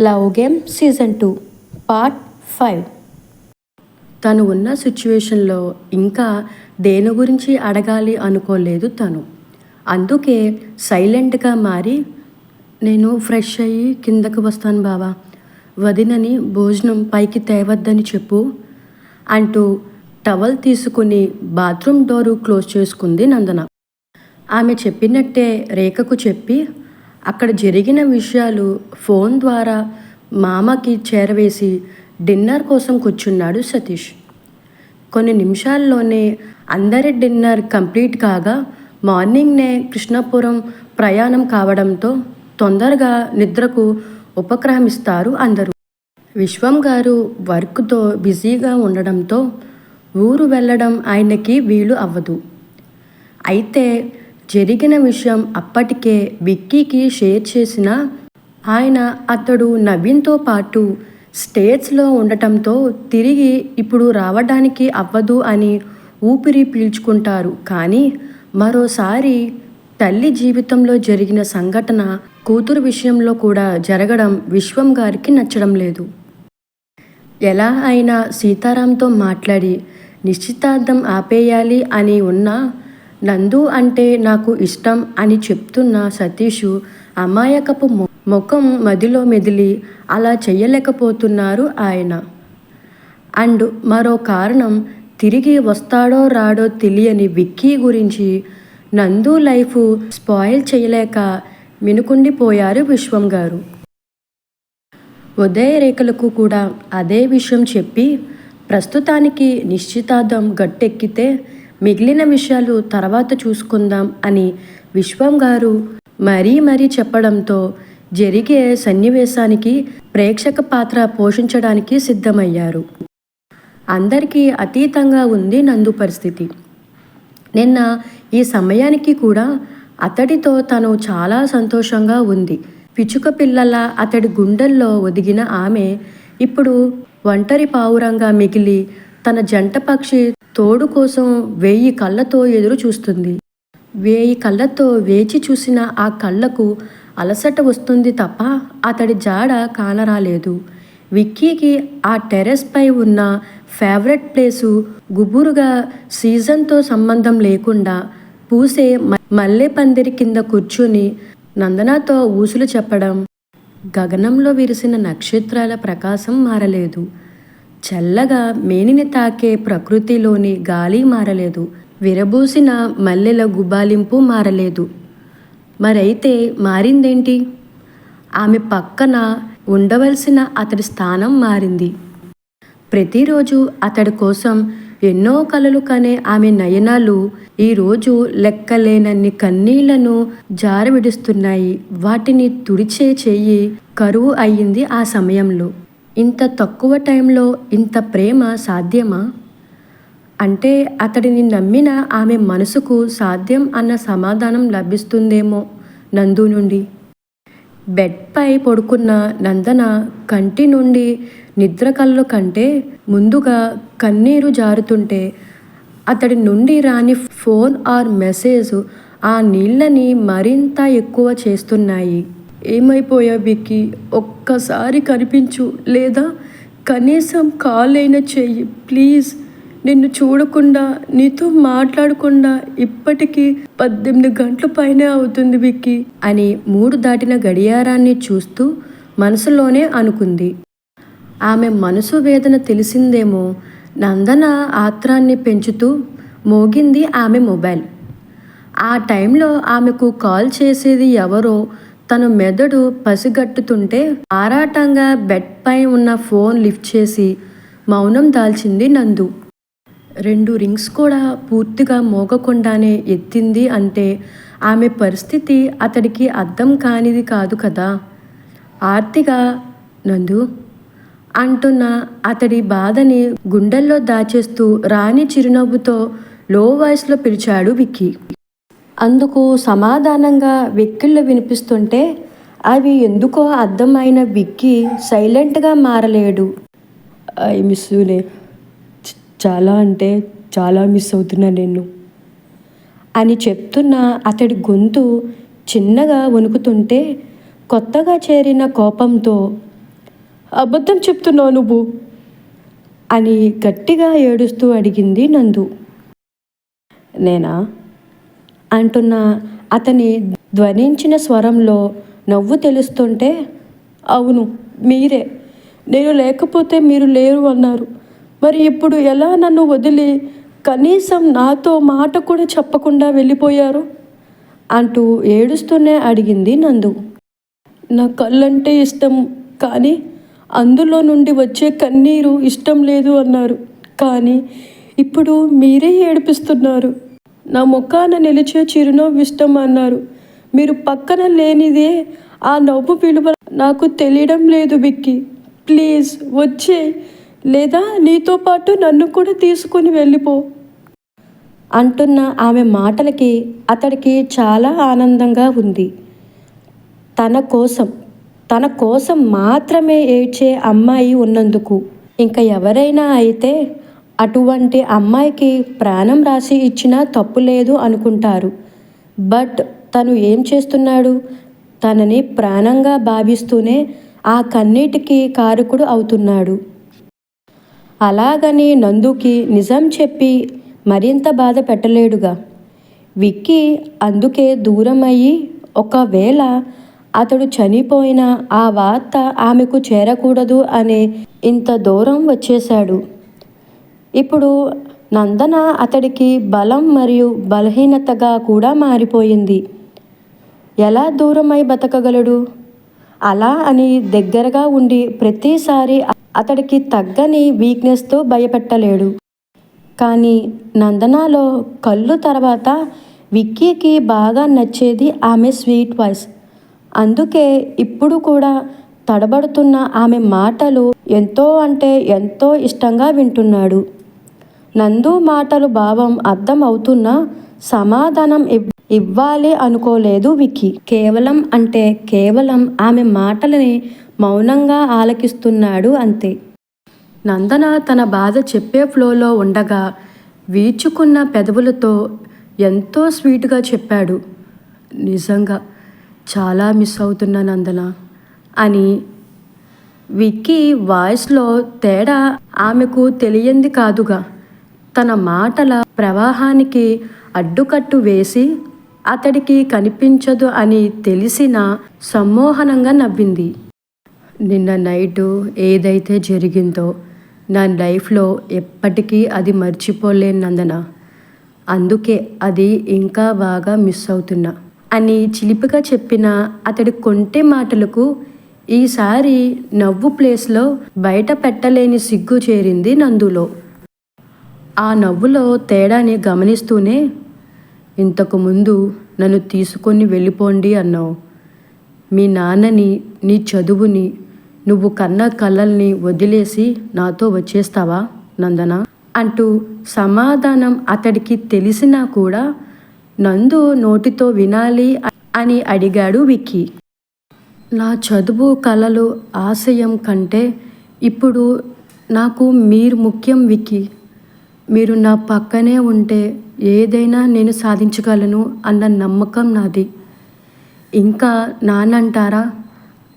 Love game season two part five. తను ఉన్న సిచ్యువేషన్లో ఇంకా దేని గురించి అడగాలి అనుకోలేదు తను. అందుకే సైలెంట్గా మారి నేను ఫ్రెష్ అయ్యి కిందకు వస్తాను బావా. వదినని భోజనం పైకి తేవద్దని చెప్పు అంటూ టవల్ తీసుకుని బాత్రూమ్ డోరు క్లోజ్ చేసుకుంది నందన. ఆమె చెప్పినట్టే రేఖకు చెప్పి అక్కడ జరిగిన విషయాలు ఫోన్ ద్వారా మామకి చేరవేసి డిన్నర్ కోసం కూర్చున్నాడు సతీష్. కొన్ని నిమిషాల్లోనే అందరి డిన్నర్ కంప్లీట్ కాగా మార్నింగ్నే కృష్ణాపురం ప్రయాణం కావడంతో తొందరగా నిద్రకు ఉపక్రమిస్తారు అందరూ. విశ్వం గారు వర్క్తో బిజీగా ఉండడంతో ఊరు వెళ్ళడం ఆయనకి వీలు అవ్వదు. అయితే జరిగిన విషయం అప్పటికే విక్కీకి షేర్ చేసిన ఆయన అతడు నవీన్తో పాటు స్టేట్స్లో ఉండటంతో తిరిగి ఇప్పుడు రావడానికి అవ్వదు అని ఊపిరి పీల్చుకుంటారు. కానీ మరోసారి తల్లి జీవితంలో జరిగిన సంఘటన కూతురు విషయంలో కూడా జరగడం విశ్వం గారికి నచ్చడం లేదు. ఎలా అయినా సీతారాంతో మాట్లాడి నిశ్చితార్థం ఆపేయాలి అని ఉన్నా నందు అంటే నాకు ఇష్టం అని చెప్తున్న సతీషు అమాయకపు ముఖం మదిలో మెదిలి అలా చెయ్యలేకపోతున్నారు ఆయన. అండ్ మరో కారణం తిరిగి వస్తాడో రాడో తెలియని విక్కీ గురించి నందు లైఫ్ స్పాయిల్ చేయలేక మినుకుండిపోయారు విశ్వం గారు. ఉదయ రేఖలకు కూడా అదే విషయం చెప్పి ప్రస్తుతానికి నిశ్చితార్థం గట్టెక్కితే మిగిలిన విషయాలు తర్వాత చూసుకుందాం అని విశ్వం గారు మరీ మరీ చెప్పడంతో జరిగే సన్నివేశానికి ప్రేక్షక పాత్ర పోషించడానికి సిద్ధమయ్యారు. అందరికీ అతీతంగా ఉంది నందు పరిస్థితి. నిన్న ఈ సమయానికి కూడా అతడితో తను చాలా సంతోషంగా ఉంది. పిచుక పిల్లల అతడి గుండెల్లో ఒదిగిన ఆమె ఇప్పుడు ఒంటరి పావురంగా మిగిలి తన జంట పక్షి తోడు కోసం వెయ్యి కళ్ళతో ఎదురు చూస్తుంది. వేయి కళ్ళతో వేచి చూసిన ఆ కళ్ళకు అలసట వస్తుంది తప్ప అతడి జాడ కానరాలేదు. విక్కీకి ఆ టెర్రస్ పై ఉన్న ఫేవరెట్ ప్లేసు గుబురుగా సీజన్తో సంబంధం లేకుండా పూసే మల్లె పందిరి కింద కూర్చుని నందనతో ఊసులు చెప్పడం గగనంలో విరిసిన నక్షత్రాల ప్రకాశం మారలేదు. చల్లగా మేనిని తాకే ప్రకృతిలోని గాలి మారలేదు. విరబూసిన మల్లెల గుబాలింపు మారలేదు. మరైతే మారిందేంటి? ఆమె పక్కన ఉండవలసిన అతడి స్థానం మారింది. ప్రతిరోజు అతడి కోసం ఎన్నో కలలు కనే ఆమె నయనాలు ఈరోజు లెక్కలేనన్ని కన్నీళ్ళను జారవిడుస్తున్నాయి. వాటిని తుడిచే చెయ్యి కరువు అయ్యింది ఆ సమయంలో. ఇంత తక్కువ టైంలో ఇంత ప్రేమ సాధ్యమా? అంటే అతడిని నమ్మిన ఆమె మనసుకు సాధ్యం అన్న సమాధానం లభిస్తుందేమో నందు నుండి. బెడ్పై పడుకున్న నందన కంటి నుండి నిద్ర కళ్ళు కంటే ముందుగా కన్నీరు జారుతుంటే అతడి నుండి రాని ఫోన్ ఆర్ మెసేజ్ ఆ నీళ్ళని మరింత ఎక్కువ చేస్తున్నాయి. ఏమైపోయా విక్కీ? ఒక్కసారి కనిపించు. లేదా కనీసం కాల్ అయినా చెయ్యి. ప్లీజ్ నిన్ను చూడకుండా నీతో మాట్లాడకుండా ఇప్పటికీ పద్దెనిమిది గంటల పైనే అవుతుంది విక్కీ అని మూడు దాటిన గడియారాన్ని చూస్తూ మనసులోనే అనుకుంది. ఆమె మనసు వేదన తెలిసిందేమో. నందన ఆత్రాన్ని పెంచుతూ మోగింది ఆమె మొబైల్. ఆ టైంలో ఆమెకు కాల్ చేసేది ఎవరో తన మెదడు పసిగట్టుతుంటే ఆరాటంగా బెడ్ పై ఉన్న ఫోన్ లిఫ్ట్ చేసి మౌనం దాల్చింది నందు. రెండు రింగ్స్ కూడా పూర్తిగా మోగకుండానే ఎత్తింది అంటే ఆమె పరిస్థితి అతడికి అర్థం కానిది కాదు కదా. ఆర్తిగా నందు అంటున్న అతడి బాధని గుండెల్లో దాచేస్తూ రాణి చిరునవ్వుతో లో వాయిస్లో పిలిచాడు విక్కీ. అందుకు సమాధానంగా వెక్కిళ్ళు వినిపిస్తుంటే అవి ఎందుకో అర్థమైన విక్కి సైలెంట్గా మారలేడు. ఐ మిస్ యూనే చాలా అంటే చాలా మిస్ అవుతున్నా నేను. అని చెప్తున్న అతడి గొంతు చిన్నగా వణుకుతుంటే కొత్తగా చేరిన కోపంతో అబద్ధం చెప్తున్నావు నువ్వు? అని గట్టిగా ఏడుస్తూ అడిగింది నందు. నేనా? అంటున్న అతని ధ్వనించిన స్వరంలో నవ్వు తెలుస్తుంటే అవును మీరే. నేను లేకపోతే మీరు లేరు అన్నారు. మరి ఇప్పుడు ఎలా నన్ను వదిలి కనీసం నాతో మాట కూడా చెప్పకుండా వెళ్ళిపోయారు? అంటూ ఏడుస్తూనే అడిగింది నందు. నా కళ్ళంటే ఇష్టం కానీ అందులో నుండి వచ్చే కన్నీరు ఇష్టం లేదు అన్నారు. కానీ ఇప్పుడు మీరే ఏడిపిస్తున్నారు. నా ముఖాన నిలిచే చిరునవ్వు ఇష్టం అన్నారు. మీరు పక్కన లేనిదే ఆ నవ్వు విలువ నాకు తెలియడం లేదు విక్కి. ప్లీజ్ వచ్చే లేదా నీతో పాటు నన్ను కూడా తీసుకొని వెళ్ళిపో. అంటున్న ఆమె మాటలకి అతడికి చాలా ఆనందంగా ఉంది. తన కోసం తన కోసం మాత్రమే ఏడ్చే అమ్మాయి ఉన్నందుకు. ఇంకా ఎవరైనా అయితే అటువంటి అమ్మాయికి ప్రాణం రాసి ఇచ్చినా తప్పు లేదు అనుకుంటారు. బట్ తను ఏం చేస్తున్నాడు? తనని ప్రాణంగా భావిస్తూనే ఆ కన్నీటికి కారకుడు అవుతున్నాడు. అలాగని నందుకి నిజం చెప్పి మరింత బాధ పెట్టలేడుగా. విక్కీ అందుకే దూరం అయ్యి ఒకవేళ అతడు చనిపోయిన ఆ వార్త ఆమెకు చేరకూడదు అనే ఇంత దూరం వచ్చేశాడు. ఇప్పుడు నందన అతడికి బలం మరియు బలహీనతగా కూడా మారిపోయింది. ఎలా దూరమై బతకగలడు? అలా అని దగ్గరగా ఉండి ప్రతిసారి అతడికి తగ్గని వీక్నెస్తో భయపెట్టలేడు. కానీ నందనాలో కళ్ళు తర్వాత విక్కీకి బాగా నచ్చేది ఆమె స్వీట్ వాయిస్. అందుకే ఇప్పుడు కూడా తడబడుతున్న ఆమె మాటలు ఎంతో అంటే ఎంతో ఇష్టంగా వింటున్నాడు. నందు మాటలు భావం అర్థం అవుతున్నా సమాధానం ఇవ్వాలి అనుకోలేదు విక్కీ. కేవలం అంటే కేవలం ఆమె మాటలని మౌనంగా ఆలకిస్తున్నాడు అంతే. నందన తన బాధ చెప్పే ఫ్లోలో ఉండగా వీచుకున్న పెదవులతో ఎంతో స్వీట్గా చెప్పాడు. నిజంగా చాలా మిస్ అవుతున్నా నందన అని విక్కీ వాయిస్లో తేడా ఆమెకు తెలియంది కాదుగా. తన మాటల ప్రవాహానికి అడ్డుకట్టు వేసి అతడికి కనిపించదు అని తెలిసిన సమ్మోహనంగా నవ్వింది. నిన్న నైటు ఏదైతే జరిగిందో నా లైఫ్లో ఎప్పటికీ అది మర్చిపోలేనందన అందుకే అది ఇంకా బాగా మిస్ అవుతున్నా అని చిలిపిగా చెప్పిన అతడి కొంటె మాటలకు ఈసారి నవ్వు ప్లేస్లో బయట పెట్టలేని సిగ్గు చేరింది నందులో. ఆ నవ్వులో తేడాని గమనిస్తూనే ఇంతకు ముందు నన్ను తీసుకొని వెళ్ళిపోండి అన్నావు. మీ నాన్నని నీ చదువుని నువ్వు కన్న కళ్ళల్ని వదిలేసి నాతో వచ్చేస్తావా నందన అంటూ సమాధానం అతడికి తెలిసినా కూడా నందు నోటితో వినాలి అని అడిగాడు విక్కీ. నా చదువు కళలు ఆశయం కంటే ఇప్పుడు నాకు మీరు ముఖ్యం విక్కీ. మీరు నా పక్కనే ఉంటే ఏదైనా నేను సాధించగలను అన్న నమ్మకం నాది. ఇంకా నానంటారా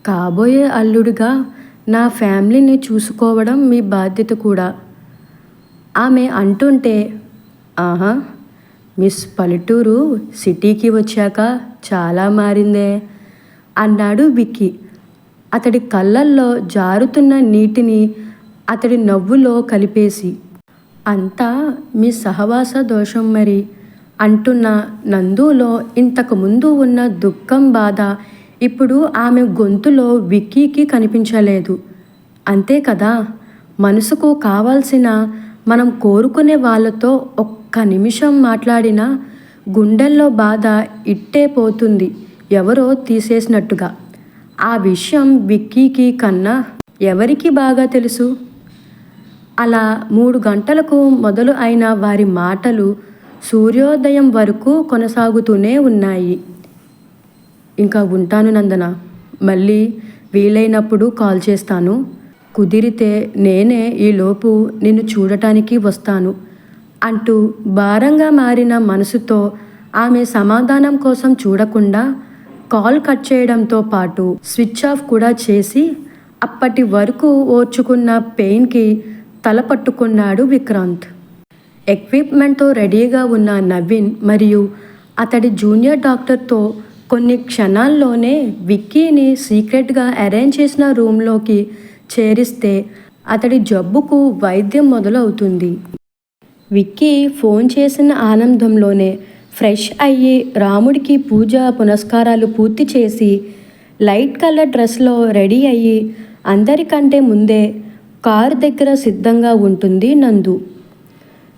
కాబోయే అల్లుడిగా నా ఫ్యామిలీని చూసుకోవడం మీ బాధ్యత కూడా. ఆమె అంటుంటే ఆహా మిస్ పల్లెటూరు సిటీకి వచ్చాక చాలా మారిందే అన్నాడు విక్కీ. అతడి కళ్ళల్లో జారుతున్న నీటిని అతడి నవ్వులో కలిపేసి. అంతా మీ సహవాస దోషం మరి. అంటున్న నందులో ఇంతకు ముందు ఉన్న దుఃఖం బాధ ఇప్పుడు ఆమె గొంతులో విక్కీకి కనిపించలేదు. అంతే కదా? మనసుకు కావాల్సిన మనం కోరుకునే వాళ్ళతో ఒక్క నిమిషం మాట్లాడినా గుండెల్లో బాధ ఇట్టే పోతుంది. ఎవరో తీసేసినట్టుగా. ఆ విషయం విక్కీకి కన్నా ఎవరికి బాగా తెలుసు? అలా మూడు గంటలకు మొదలు అయిన వారి మాటలు సూర్యోదయం వరకు కొనసాగుతూనే ఉన్నాయి. ఇంకా ఉంటాను నందన మళ్ళీ వీలైనప్పుడు కాల్ చేస్తాను. కుదిరితే నేనే ఈలోపు నిన్ను చూడటానికి వస్తాను అంటూ భారంగా మారిన మనసుతో ఆమె సమాధానం కోసం చూడకుండా కాల్ కట్ చేయడంతో పాటు స్విచ్ ఆఫ్ కూడా చేసి అప్పటి వరకు ఓర్చుకున్న పెయిన్కి తల పట్టుకున్నాడు విక్రాంత్. ఎక్విప్మెంట్తో రెడీగా ఉన్న నవీన్ మరియు అతడి జూనియర్ డాక్టర్తో కొన్ని క్షణాల్లోనే విక్కీని సీక్రెట్గా అరేంజ్ చేసిన రూమ్లోకి చేరిస్తే అతడి జబ్బుకు వైద్యం మొదలవుతుంది. విక్కీ ఫోన్ చేసిన ఆనందంలోనే ఫ్రెష్ అయ్యి రాముడికి పూజ పునస్కారాలు పూర్తి చేసి లైట్ కలర్ డ్రెస్లో రెడీ అయ్యి అందరికంటే ముందే కారు దగ్గర సిద్ధంగా ఉంటుంది నందు.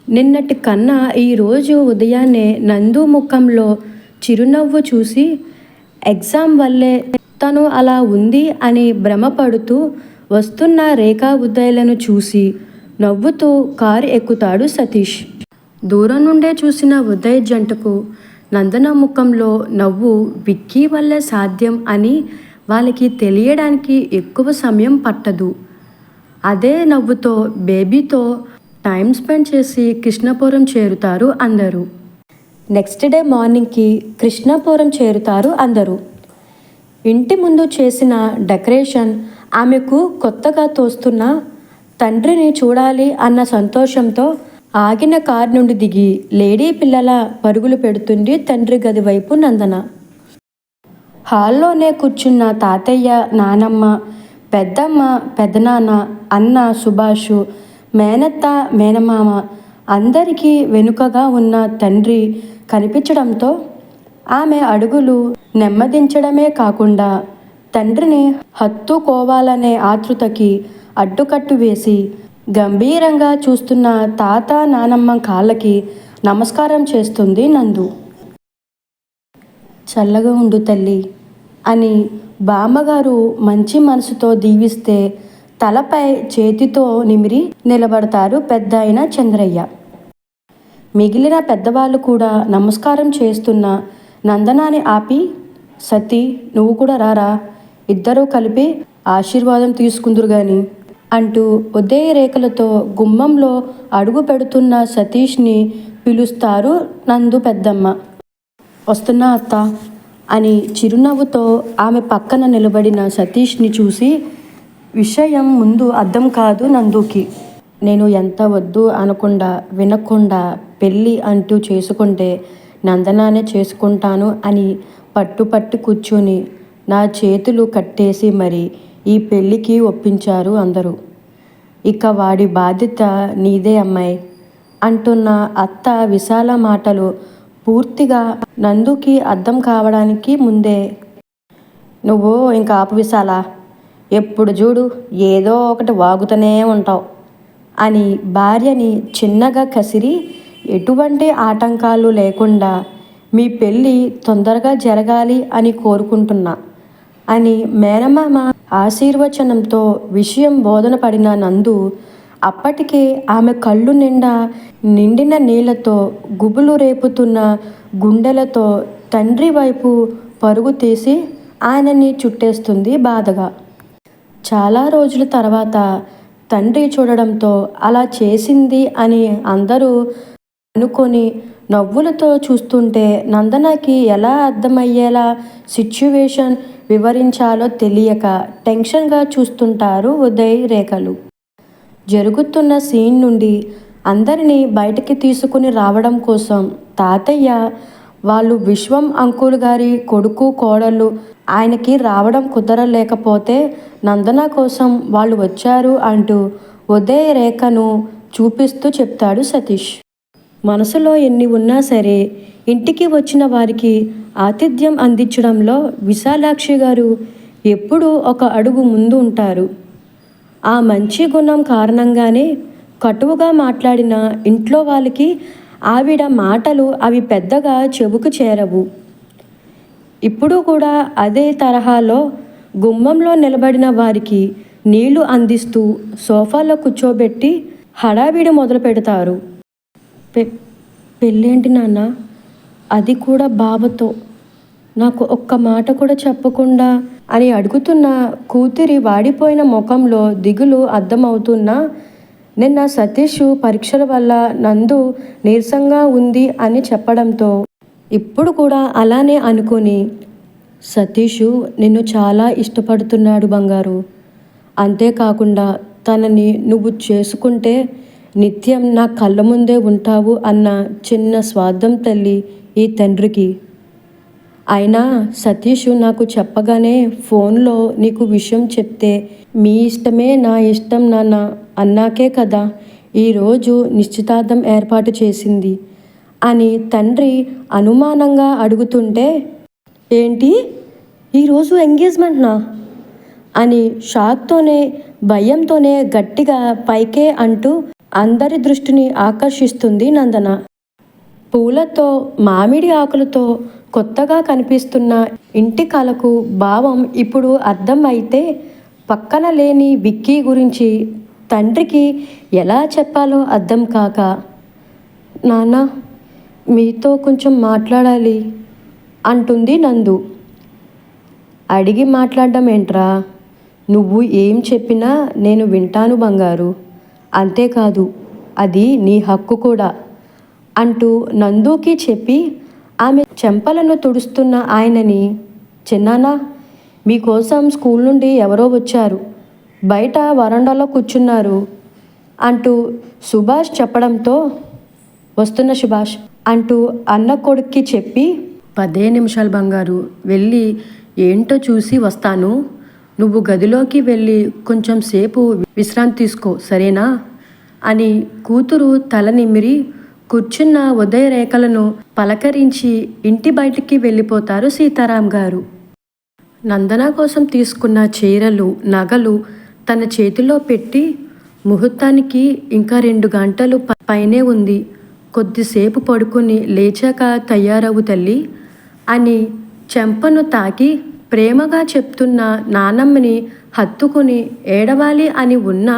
నిన్నటి కన్నా ఈరోజు ఉదయాన్నే నందు ముఖంలో చిరునవ్వు చూసి ఎగ్జామ్ వల్లే తను అలా ఉంది అని భ్రమపడుతూ వస్తున్న రేఖా ఉదయలను చూసి నవ్వుతూ కారు ఎక్కుతాడు సతీష్. దూరం నుండే చూసిన ఉదయ్ జంటకు నందన ముఖంలో నవ్వు విక్కీ వల్లే సాధ్యం అని వాళ్ళకి తెలియడానికి ఎక్కువ సమయం పట్టదు. అదే నవ్వుతో బేబీతో టైం స్పెండ్ చేసి కృష్ణాపురం చేరుతారు అందరూ. నెక్స్ట్ డే మార్నింగ్కి కృష్ణాపురం చేరుతారు అందరూ. ఇంటి ముందు చేసిన డెకరేషన్ ఆమెకు కొత్తగా తోస్తున్న తండ్రిని చూడాలి అన్న సంతోషంతో ఆగిన కారు నుండి దిగి లేడీ పిల్లల పరుగులు పెడుతుంది తండ్రి గది వైపు నందన. హాల్లోనే కూర్చున్న తాతయ్య నానమ్మ పెద్దమ్మ పెదనాన్న అన్న సుభాషు మేనత్త మేనమామ అందరికీ వెనుకగా ఉన్న తండ్రి కనిపించడంతో ఆమె అడుగులు నెమ్మదించడమే కాకుండా తండ్రిని హత్తుకోవాలనే ఆతృతకి అడ్డుకట్టు వేసి గంభీరంగా చూస్తున్న తాత నానమ్మ కాళ్ళకి నమస్కారం చేస్తుంది నందు. చల్లగా ఉండు తల్లి అని బామ్మగారు మంచి మనసుతో దీవిస్తే తలపై చేతితో నిమిరి నిలబడతారు పెద్ద అయిన చంద్రయ్య. మిగిలిన పెద్దవాళ్ళు కూడా నమస్కారం చేస్తున్న నందనాన్ని ఆపి సతీ నువ్వు కూడా రారా ఇద్దరూ కలిపి ఆశీర్వాదం తీసుకుందురు గాని అంటూ ఉదయ రేఖలతో గుమ్మంలో అడుగు పెడుతున్న సతీష్ని పిలుస్తారు నందు పెద్దమ్మ. వస్తున్నా అత్త. అని చిరునవ్వుతో ఆమె పక్కన నిలబడిన సతీష్ని చూసి విషయం ముందు అర్థం కాదు నందుకి. నేను ఎంత వద్దు అనకుండా వినకుండా పెళ్ళి అంటూ చేసుకుంటే నందనానే చేసుకుంటాను అని పట్టుపట్టు కూర్చొని నా చేతులు కట్టేసి మరి ఈ పెళ్ళికి ఒప్పించారు అందరూ. ఇక వాడి బాధ్యత నీదే అమ్మాయి అంటున్న అత్త విశాల మాటలు పూర్తిగా నందుకి అర్థం కావడానికి ముందే. నువ్వు ఇంకా ఆపు ఎప్పుడు చూడు ఏదో ఒకటి వాగుతూనే ఉంటావు అని భార్యని చిన్నగా కసిరి ఎటువంటి ఆటంకాలు లేకుండా మీ పెళ్ళి తొందరగా జరగాలి అని కోరుకుంటున్నా అని మేనమామ ఆశీర్వచనంతో విషయం బోధన పడిన నందు అప్పటికే ఆమె కళ్ళు నిండా నిండిన నీళ్ళతో గుబులు రేపుతున్న గుండెలతో తండ్రి వైపు పరుగు తీసి ఆయనని చుట్టేస్తుంది బాధగా. చాలా రోజుల తర్వాత తండ్రి చూడడంతో అలా చేసింది అని అందరూ అనుకొని నవ్వులతో చూస్తుంటే నందనకి ఎలా అర్థమయ్యేలా సిచ్యువేషన్ వివరించాలో తెలియక టెన్షన్గా చూస్తుంటారు ఉదయ్ రేఖలు. జరుగుతున్న సీన్ నుండి అందరినీ బయటికి తీసుకుని రావడం కోసం తాతయ్య వాళ్ళు విశ్వం అంకుల్ గారి కొడుకు కోడళ్ళు ఆయనకి రావడం కుదరలేకపోతే నందన కోసం వాళ్ళు వచ్చారు అంటూ ఉదయ రేఖను చూపిస్తూ చెప్తాడు సతీష్. మనసులో ఎన్ని ఉన్నా సరే ఇంటికి వచ్చిన వారికి ఆతిథ్యం అందించడంలో విశాలాక్షి గారు ఎప్పుడూ ఒక అడుగు ముందు ఉంటారు. ఆ మంచి గుణం కారణంగానే కటువుగా మాట్లాడిన ఇంట్లో వాళ్ళకి ఆవిడ మాటలు అవి పెద్దగా చెవుకు చేరవు. ఇప్పుడు కూడా అదే తరహాలో గుమ్మంలో నిలబడిన వారికి నీళ్ళు అందిస్తూ సోఫాలో కూర్చోబెట్టి హడావిడి మొదలు పెడతారు. పె పెళ్ళేంటి నాన్న? అది కూడా బావతో. నాకు ఒక్క మాట కూడా చెప్పకుండా అని అడుగుతున్న కూతురి వాడిపోయిన ముఖంలో దిగులు అర్థమవుతున్నా నిన్న సతీష్ పరీక్షల వల్ల నందు నీరసంగా ఉంది అని చెప్పడంతో ఇప్పుడు కూడా అలానే అనుకుని సతీషు నిన్ను చాలా ఇష్టపడుతున్నాడు బంగారు. అంతేకాకుండా తనని నువ్వు చేసుకుంటే నిత్యం నా కళ్ళ ముందే ఉంటావు అన్న చిన్న స్వార్థం తల్లి ఈ తండ్రికి. అయినా సతీష్ నాకు చెప్పగానే ఫోన్లో నీకు విషయం చెప్తే మీ ఇష్టమే నా ఇష్టం నాన్న అన్నాకే కదా ఈరోజు నిశ్చితార్థం ఏర్పాటు చేసింది అని తండ్రి అనుమానంగా అడుగుతుంటే ఏంటి? ఈరోజు ఎంగేజ్మెంట్నా? అని షాక్తోనే భయంతోనే గట్టిగా పైకే అంటూ అందరి దృష్టిని ఆకర్షిస్తుంది నందన. పూలతో మామిడి ఆకులతో కొత్తగా కనిపిస్తున్న ఇంటి కళకు భావం ఇప్పుడు అర్థం అయితే పక్కన లేని విక్కీ గురించి తండ్రికి ఎలా చెప్పాలో అర్థం కాక నాన్న మీతో కొంచెం మాట్లాడాలి అంటుంది నందు. అడిగి మాట్లాడడం ఏంట్రా? నువ్వు ఏం చెప్పినా నేను వింటాను బంగారు. అంతేకాదు అది నీ హక్కు కూడా అంటూ నందుకి చెప్పి ఆమె చెంపలను తుడుస్తున్న ఆయనని చిన్నానా మీకోసం స్కూల్ నుండి ఎవరో వచ్చారు. బయట వరండాలో కూర్చున్నారు అంటూ సుభాష్ చెప్పడంతో వస్తున్న సుభాష్ అంటూ అన్న కొడుక్కి చెప్పి పదే నిమిషాలు బంగారు వెళ్ళి ఏంటో చూసి వస్తాను. నువ్వు గదిలోకి వెళ్ళి కొంచెం సేపు విశ్రాంతి తీసుకో సరేనా? అని కూతురు తల నిమిరి కూర్చున్న ఉదయ రేఖలను పలకరించి ఇంటి బయటికి వెళ్ళిపోతారు సీతారాం గారు. నందన కోసం తీసుకున్న చీరలు నగలు తన చేతిలో పెట్టి ముహూర్తానికి ఇంకా రెండు గంటలు పైనే ఉంది. కొద్దిసేపు పడుకుని లేచాక తయారవు తల్లి అని చెంపను తాకి ప్రేమగా చెప్తున్న నానమ్మని హత్తుకుని ఏడవాలి అని ఉన్నా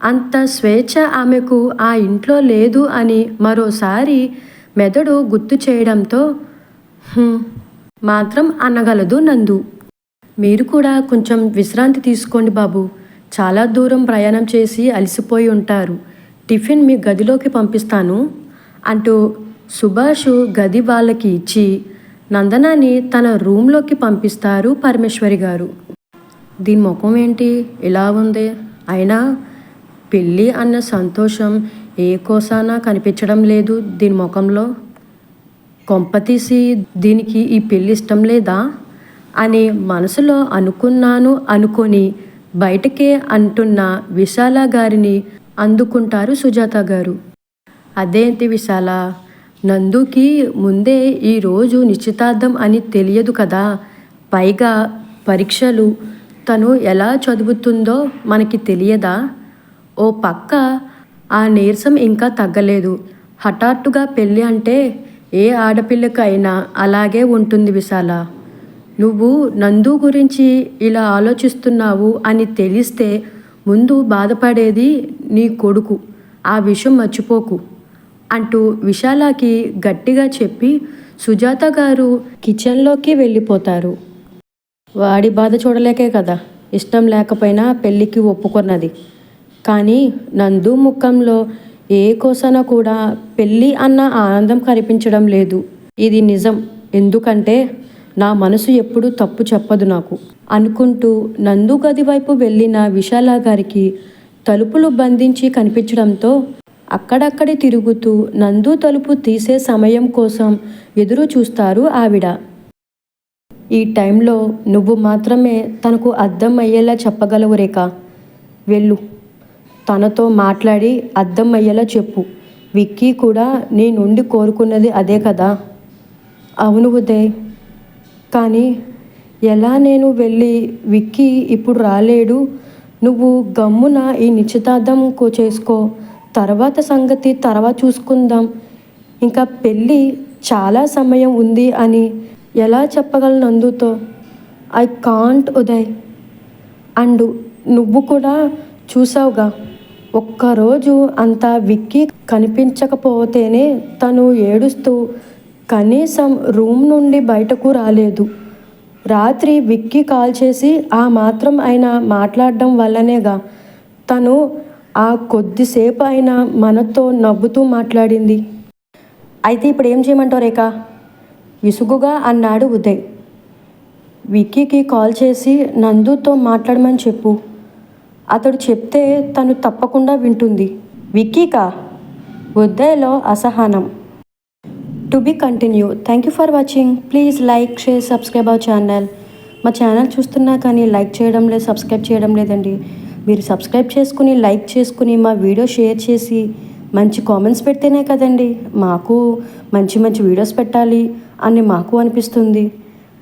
అంత స్వేచ్ఛ ఆమెకు ఆ ఇంట్లో లేదు అని మరోసారి మెదడు గుర్తు చేయడంతో మాత్రం అనగలదు నందు. మీరు కూడా కొంచెం విశ్రాంతి తీసుకోండి బాబు. చాలా దూరం ప్రయాణం చేసి అలసిపోయి ఉంటారు. టిఫిన్ మీ గదిలోకి పంపిస్తాను అంటూ సుభాష్ గది వాళ్ళకి ఇచ్చి నందనాని తన రూమ్లోకి పంపిస్తారు పరమేశ్వరి గారు. దీని ముఖం ఏంటి? ఇలా ఉంది. అయినా పెళ్ళి అన్న సంతోషం ఏ కోసానా కనిపించడం లేదు దీని ముఖంలో. కొంపతీసి దీనికి ఈ పెళ్ళి ఇష్టం లేదా? అని మనసులో అనుకున్నాను అనుకొని బయటకే అంటున్న విశాల గారిని అందుకుంటారు సుజాత గారు. అదేంటి విశాల? నందుకి ముందే ఈరోజు నిశ్చితార్థం అని తెలియదు కదా. పైగా పరీక్షలు తను ఎలా చదువుతుందో మనకి తెలియదా? ఓ పక్క ఆ నీరసం ఇంకా తగ్గలేదు. హఠాత్తుగా పెళ్ళి అంటే ఏ ఆడపిల్లకైనా అలాగే ఉంటుంది విశాల. నువ్వు నందు గురించి ఇలా ఆలోచిస్తున్నావు అని తెలిస్తే ముందు బాధపడేది నీ కొడుకు. ఆ విషయం మర్చిపోకు అంటూ విశాలకి గట్టిగా చెప్పి సుజాత గారు కిచెన్లోకి వెళ్ళిపోతారు. వాడి బాధ చూడలేకే కదా. ఇష్టం లేకపోయినా పెళ్ళికి ఒప్పుకున్నది. కానీ నందు ముఖంలో ఏ కోసన కూడా పెళ్ళి అన్న ఆనందం కనిపించడం లేదు. ఇది నిజం. ఎందుకంటే నా మనసు ఎప్పుడూ తప్పు చెప్పదు నాకు. అనుకుంటూ నందు గది వైపు వెళ్ళిన విశాల గారికి తలుపులు బంధించి కనిపించడంతో అక్కడక్కడి తిరుగుతూ నందు తలుపు తీసే సమయం కోసం ఎదురు చూస్తారు ఆవిడ. ఈ టైంలో నువ్వు మాత్రమే తనకు అర్థం అయ్యేలా చెప్పగలవు రేఖ. వెళ్ళు. తనతో మాట్లాడి అర్థం అయ్యేలా చెప్పు. విక్కీ కూడా నీ నుండి కోరుకున్నది అదే కదా? అవును ఉదయ్. కానీ ఎలా నేను వెళ్ళి విక్కీ ఇప్పుడు రాలేడు? నువ్వు గమ్మున ఈ నిశ్చితార్థం కో- చేసుకో. తర్వాత సంగతి తర్వాత చూసుకుందాం. ఇంకా పెళ్ళి చాలా సమయం ఉంది అని ఎలా చెప్పగలను అందుతో ఐ కాంట్ ఉదయ్. అండ్ నువ్వు కూడా చూసావుగా? ఒక్కరోజు అంత విక్కీ కనిపించకపోతేనే తను ఏడుస్తూ కనీసం రూమ్ నుండి బయటకు రాలేదు. రాత్రి విక్కీ కాల్ చేసి ఆ మాత్రం అయినా మాట్లాడడం వల్లనేగా. తను ఆ కొద్దిసేపు అయినా మనతో నవ్వుతూ మాట్లాడింది. అయితే ఇప్పుడు ఏం చేయమంటావు రేఖ? విసుగుగా అన్నాడు ఉదయ్. విక్కీకి కాల్ చేసి నందుతో మాట్లాడమని చెప్పు. అతడు చెప్తే తను తప్పకుండా వింటుంది. విక్కీకా ఉదయ్లో అసహనం. To be continue. Thank you for watching. Please like share subscribe our channel. మా ఛానల్ చూస్తున్నా కానీ లైక్ చేయడం లేదు సబ్స్క్రైబ్ చేయడం లేదండి. మీరు సబ్స్క్రైబ్ చేసుకుని లైక్ చేసుకుని మా వీడియో షేర్ చేసి మంచి కామెంట్స్ పెడితేనే కదండి. మాకు మంచి మంచి వీడియోస్ పెట్టాలి అని మాకు అనిపిస్తుంది.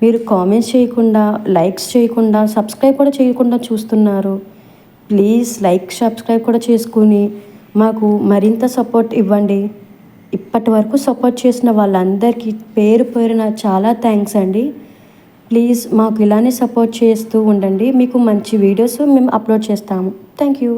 మీరు కామెంట్స్ చేయకుండా లైక్స్ చేయకుండా సబ్స్క్రైబ్ కూడా చేయకుండా చూస్తున్నారు. ప్లీజ్ లైక్ సబ్స్క్రైబ్ కూడా చేసుకుని మాకు మరింత సపోర్ట్ ఇవ్వండి. ఇప్పటి వరకు సపోర్ట్ చేసిన వాళ్ళందరికీ పేరు పేరున చాలా థ్యాంక్స్ అండి. ప్లీజ్ మాకు ఇలానే సపోర్ట్ చేస్తూ ఉండండి. మీకు మంచి వీడియోస్ మేము అప్లోడ్ చేస్తాము. Thank you.